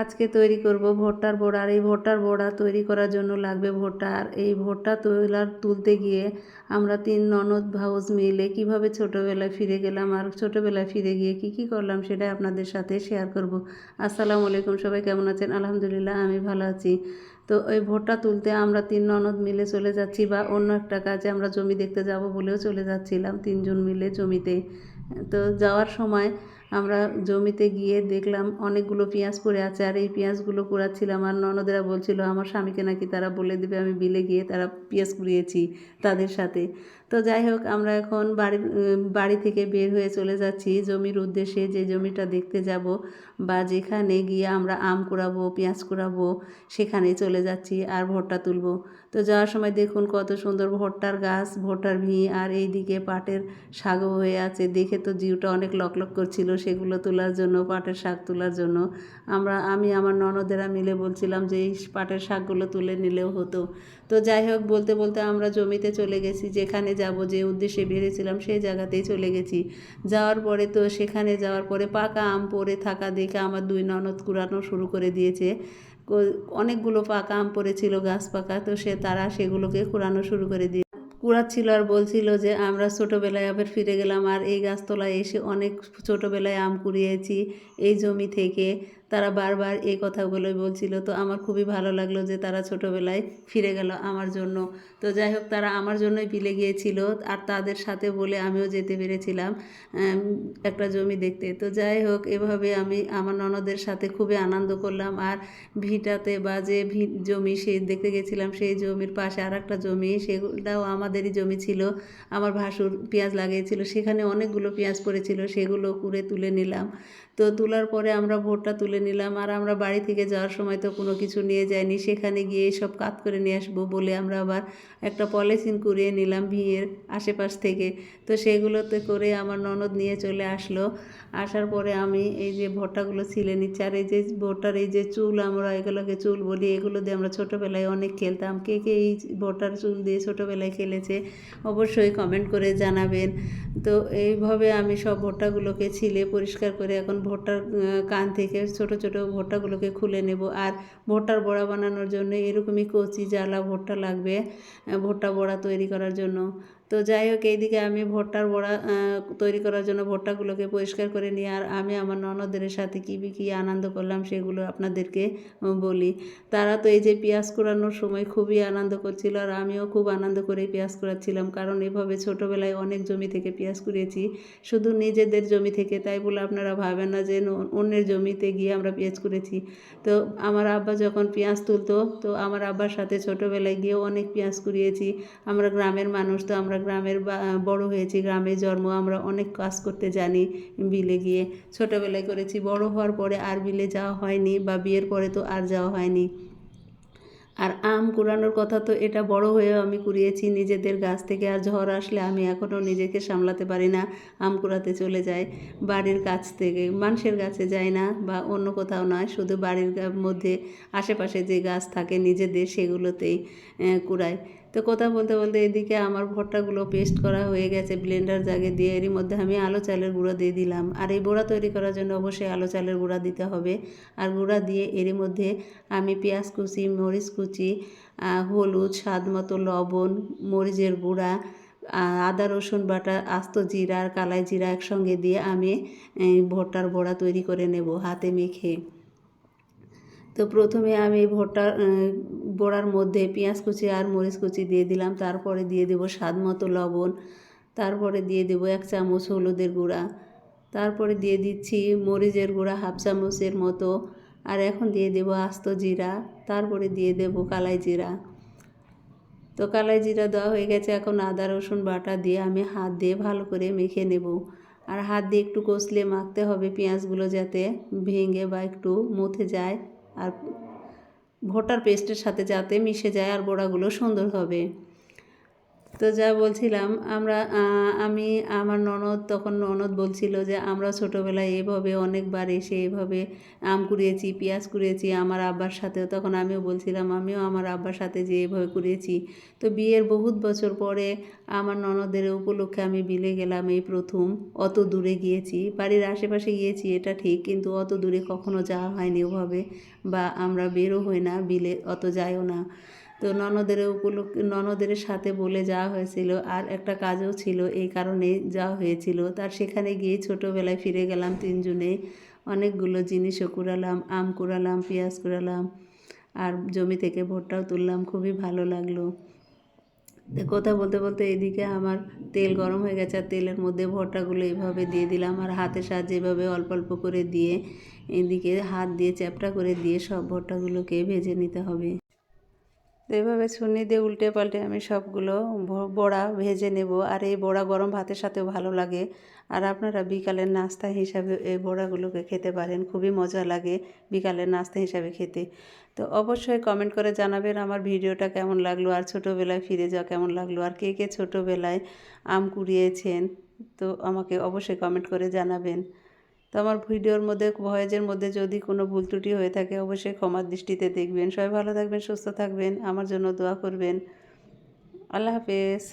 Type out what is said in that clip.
আজকে তৈরি করব ভুট্টার বড়া এই ভুট্টার বড়া তৈরি করার জন্য লাগবে ভুট্টা। আর এই ভুট্টা তোলার তুলতে গিয়ে আমরা তিন ননদ ভাউজ মিলে কীভাবে ছোটোবেলায় ফিরে গেলাম আর ছোটোবেলায় ফিরে গিয়ে কি কি করলাম সেটা আপনাদের সাথে শেয়ার করব। আসসালামু আলাইকুম, সবাই কেমন আছেন? আলহামদুলিল্লাহ, আমি ভালো আছি। তো ওই ভুট্টা তুলতে আমরা তিন ননদ মিলে চলে যাচ্ছি বা অন্য একটা কাজে আমরা জমি দেখতে যাব বলেও চলে যাচ্ছিলাম তিনজন মিলে জমিতে। তো যাওয়ার সময় আমরা জমিতে গিয়ে দেখলাম অনেকগুলো পেঁয়াজ পড়ে আছে আর এই পেঁয়াজগুলো কুড়াচ্ছিলাম আর ননদেরা বলছিল, আমার স্বামীকে নাকি তারা বলে দেবে, আমি বিলে গিয়ে তারা পেঁয়াজ কুড়িয়েছি তাদের সাথে। তো যাই হোক, আমরা এখন বাড়ি বাড়ি থেকে বের হয়ে চলে যাচ্ছি। জমির উদ্দেশ্যে যে জমিটা দেখতে যাব বা যেখানে গিয়ে আমরা আম কুড়াবো, পেঁয়াজ কুড়াবো সেখানে চলে যাচ্ছি আর ভুট্টা তুলবো। তো যাওয়ার সময় দেখুন কত সুন্দর ভুট্টার গাছ ভুট্টার ভি আর এইদিকে পাটের শাকও হয়ে আছে। দেখে তো জিউটা অনেক লকলক করছিল সেগুলো তোলার জন্য, পাটের শাক তোলার জন্য। আমরা, আমি আমার ননদেরা মিলে বলছিলাম যে এই পাটের শাকগুলো তুলে নিলেও হতো। তো যাই হোক, বলতে বলতে আমরা জমিতে চলে গেছি। যেখানে যাব, যে উদ্দেশ্যে বেরিয়েছিলাম, সেই জায়গাতেই চলে গেছি। যাওয়ার পরে তো সেখানে যাওয়ার পরে পাকা আম পড়ে থাকা দেখে আমার দুই ননদ কুড়ানো শুরু করে দিয়েছে। অনেকগুলো পাকা আম পড়েছিল গাছ পাকা, তো সে, তারা সেগুলোকে কুড়ানো শুরু করে দিয়ে কুড়াচ্ছিল আর বলছিল যে, আমরা ছোটোবেলায় আবার ফিরে গেলাম আর এই গাছতলায় এসে অনেক ছোটোবেলায় আম কুড়িয়েছি এই জমি থেকে। তারা বারবার এই কথাগুলোই বলছিল। তো আমার খুবই ভালো লাগল যে তারা ছোটোবেলায় ফিরে গেল আমার জন্য। তো যাই হোক, তারা আমার জন্যই পিলে গিয়েছিল আর তাদের সাথে বলে আমিও যেতে পেরেছিলাম একটা জমি দেখতে। তো যাই হোক, এভাবে আমি আমার ননদের সাথে খুবই আনন্দ করলাম আর ভিটাতে বা যে ভি, জমি সে দেখতে গেছিলাম, সেই জমির পাশে আর একটা জমি, সেগুলোও আমাদেরই জমি ছিল। আমার ভাসুর পেঁয়াজ লাগিয়েছিল, সেখানে অনেকগুলো পেঁয়াজ পড়েছিল, সেগুলো কুড়ে তুলে নিলাম। তো তোলার পরে আমরা ভোটটা তুলে নিলাম। আর আমরা বাড়ি থেকে যাওয়ার সময় তো কোনো কিছু নিয়ে যাইনি। সেখানে গিয়ে সব কাত করে নিয়ে আসব বলে আমরা আবার একটা পলিথিন কুড়িয়ে নিলাম ভিয়ের আশেপাশ থেকে। তো সেগুলোতে করে আমার ননদ নিয়ে চলে আসলো। আসার পরে আমি এই যে ভোটাগুলো ছিলে নিচ্ছি, আর এই যে ভোটার এই যে চুল, আমরা এগুলোকে চুল বলি, এগুলো দিয়ে আমরা ছোটোবেলায় অনেক খেলতাম। কে কে এই ভোটার চুল দিয়ে ছোটোবেলায় খেলেছে অবশ্যই কমেন্ট করে জানাবেন। তো এইভাবে আমি সব ভোটাগুলোকে ছিলে পরিষ্কার করে এখন ভুট্টার কান থেকে ছোট ছোট ছোট ভুট্টাগুলোকে খুলে নেব। আর ভুট্টার বড়া বানানোর জন্য এরকমই কচি জ্বালা ভুট্টা লাগবে ভুট্টা বড়া তৈরি করার জন্য। তো যাই হোক, এইদিকে আমি ভুট্টার বড়া তৈরি করার জন্য ভুট্টাগুলোকে পরিষ্কার করে নিয়ে, আর আমি আমার ননদের সাথে কী কী আনন্দ করলাম সেগুলো আপনাদেরকে বলি। তারা তো এই যে পেঁয়াজ কুড়ানোর সময় খুবই আনন্দ করছিল, আর আমিও খুব আনন্দ করে পেঁয়াজ কুড়াচ্ছিলাম, কারণ এভাবে ছোটোবেলায় অনেক জমি থেকে পেঁয়াজ কুড়িয়েছি, শুধু নিজেদের জমি থেকে, তাই বলে আপনারা ভাবেন না যে অন্যের জমিতে গিয়ে আমরা পেঁয়াজ করেছি তো আমার আব্বা যখন পেঁয়াজ তুলতো, তো আমার আব্বার সাথে ছোটোবেলায় গিয়ে অনেক পেঁয়াজ কুড়িয়েছি, আমরা গ্রামের মানুষ, তো আমরা গ্রামের বড় হয়েছি, গ্রামে জন্ম, আমরা অনেক কাজ করতে জানি বিলে গিয়ে। ছোটোবেলায় করেছি, বড় হওয়ার পরে আর বিলে যাওয়া হয়নি বা বিয়ের পরে তো আর যাওয়া হয়নি। আর আম কুড়ানোর কথা তো এটা বড় হয়েও আমি কুড়িয়েছি, নিজেদের গাছ থেকে আর ঝড় আসলে আমি এখনও নিজেকে সামলাতে পারি না, আম কুড়াতে চলে যাই। বাড়ির কাছ থেকে, মানুষের গাছে যাই না বা অন্য কোথাও নয়, শুধু বাড়ির মধ্যে আশেপাশে যে গাছ থাকে নিজেদের সেগুলোতেই কুড়াই। তো কথা বলতে বলতে এদিকে আমার ভর্তাগুলো পেস্ট করা হয়ে গেছে ব্লেন্ডার জাগে দিয়ে এরই মধ্যে আমি আলো চালের গুঁড়ো দিয়ে দিলাম। আর এই বড়া তৈরি করার জন্য অবশ্যই আলো চালের গুঁড়া দিতে হবে। আর গুঁড়া দিয়ে এরই মধ্যে আমি পেঁয়াজ কুচি, মরিচ কুচি হলুদ, স্বাদ মতো লবণ, মরিচের গুঁড়া আদা, রসুন বাটা, আস্ত জিরা আর কালাই জিরা একসঙ্গে দিয়ে আমি ভুট্টার বড়া তৈরি করে নেব হাতে মেখে। তো প্রথমে আমি ভোটা বড়ার মধ্যে পেঁয়াজ কুচি আর মরিচ কুচি দিয়ে দিলাম। তারপরে দিয়ে দেব স্বাদ মতো লবণ। তারপরে দিয়ে দেব এক চামচ হলুদের গুঁড়া। তারপরে দিয়ে দিচ্ছি মরিচের গুঁড়া হাফ চামচের মতো। আর এখন দিয়ে দেব আস্ত জিরা। তারপরে দিয়ে দেব কালাই জিরা। তো কালাই জিরা দেওয়া হয়ে গেছে। এখন আদা, রসুন, বাটা দিয়ে আমি হাত দিয়ে ভালো করে মেখে নেব। আর হাত দিয়ে একটু কষলে মাখতে হবে পেঁয়াজগুলো যাতে ভেঙে বা একটু মুথে যায়। আর ভোটার পেস্টের সাথে যাতে মিশে যায় আর বড়াগুলো সুন্দর হবে। তো যা বলছিলাম, আমরা আমি, আমার ননদ, তখন ননদ বলছিল যে, আমরা ছোটোবেলায় এভাবে অনেকবার এসে এভাবে আম কুড়িয়েছি, পেঁয়াজ কুড়িয়েছি, আমার আব্বার সাথেও। তখন আমিও বলছিলাম, আমিও আমার আব্বার সাথে যে এভাবে কুড়িয়েছি। তো বিয়ের বহুত বছর পরে আমার ননদের উপলক্ষে আমি বিলে গেলাম এই প্রথম, অত দূরে গিয়েছি। বাড়ির আশেপাশে গিয়েছি, এটা ঠিক, কিন্তু অত দূরে কখনো যাওয়া হয়নি ওভাবে, বা আমরা বেরো হই না বিলে, অত যাইও না। তো ননদের উপলক্ষে, ননদের সাথে বলে যাওয়া হয়েছিল। আর একটা কাজও ছিল, এই কারণে যাওয়া হয়েছিল। তার সেখানে গিয়ে ছোটোবেলায় ফিরে গেলাম তিনজনে অনেকগুলো জিনিসও কুড়ালাম, আম কুড়ালাম, পেঁয়াজ কুড়ালাম, আর জমি থেকে ভুট্টাও তুললাম, খুবই ভালো লাগল। কথা বলতে বলতে এদিকে আমার তেল গরম হয়ে গেছে, আর তেলের মধ্যে ভুট্টাগুলো এইভাবে দিয়ে দিলাম। আর হাতের সাহায্যে এভাবে অল্প অল্প করে দিয়ে এদিকে হাত দিয়ে চ্যাপটা করে দিয়ে সব ভুট্টাগুলোকে ভেজে নিতে হবে। তো এভাবে ছুনি দিয়ে উল্টে পাল্টে আমি সবগুলো বড়া ভেজে নেব। আর এই বড়া গরম ভাতের সাথেও ভালো লাগে। আর আপনারা বিকালের নাস্তা হিসাবে এই বড়াগুলোকে খেতে পারেন। খুবই মজা লাগে বিকালের নাস্তা হিসাবে খেতে। তো অবশ্যই কমেন্ট করে জানাবেন আমার ভিডিওটা কেমন লাগল। আর ছোটোবেলায় ফিরে যাওয়া কেমন লাগল? আর কে কে ছোটোবেলায় আম কুড়িয়েছেন? তো আমাকে অবশ্যই কমেন্ট করে জানাবেন। তো আমার ভিডিওর মধ্যে, ভয়েজের মধ্যে যদি কোনো ভুল ত্রুটি হয়ে থাকে, অবশ্যই ক্ষমার দৃষ্টিতে দেখবেন। সবাই ভালো থাকবেন, সুস্থ থাকবেন। আমার জন্য দোয়া করবেন। আল্লাহ হাফেজ।